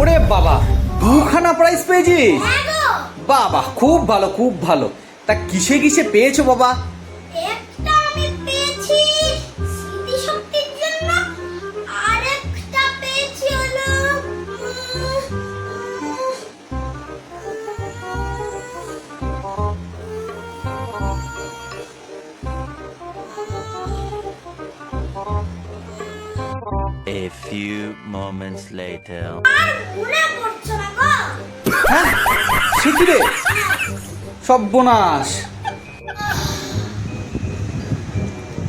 ওরে বাবা দুখানা প্রাইজ পেয়েছিস? বাবা খুব ভালো খুব ভালো। তা কিসে কিসে পেয়েছ বাবা? A few moments later. আর পড়ছে হ্যাঁ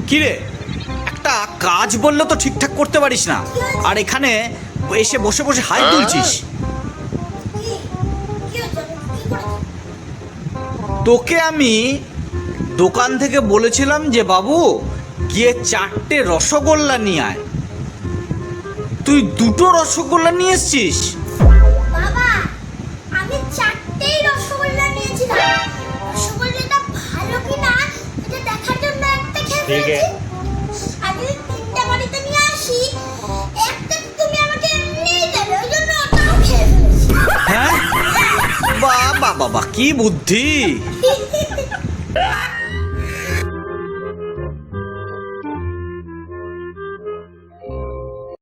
কিরে একটা কাজ বললে তো ঠিকঠাক করতে পারিস না। আর এখানে এসে বসে বসে হাই তুলছিস। তোকে আমি দোকান থেকে বলেছিলাম যে বাবু গিয়ে চারটে রসগোল্লা নিয়ে আয়। তুই দুটো রসগোল্লা নিয়ে এসছিস? বাবা আমি চারটেই রসগোল্লা নিয়েছিলাম। রসগোল্লাটা ভালো কিনা এটা দেখার জন্য একটা খেয়ে ঠিক ফেলেছি তিনটা বাড়িতে নিয়ে আসি একটা তুমি আমাকে এমনিই দেবে ওই জন্য ওটাও খেয়ে ফেলেছি। হ্যাঁ? বাবা বাবা কি বুদ্ধি।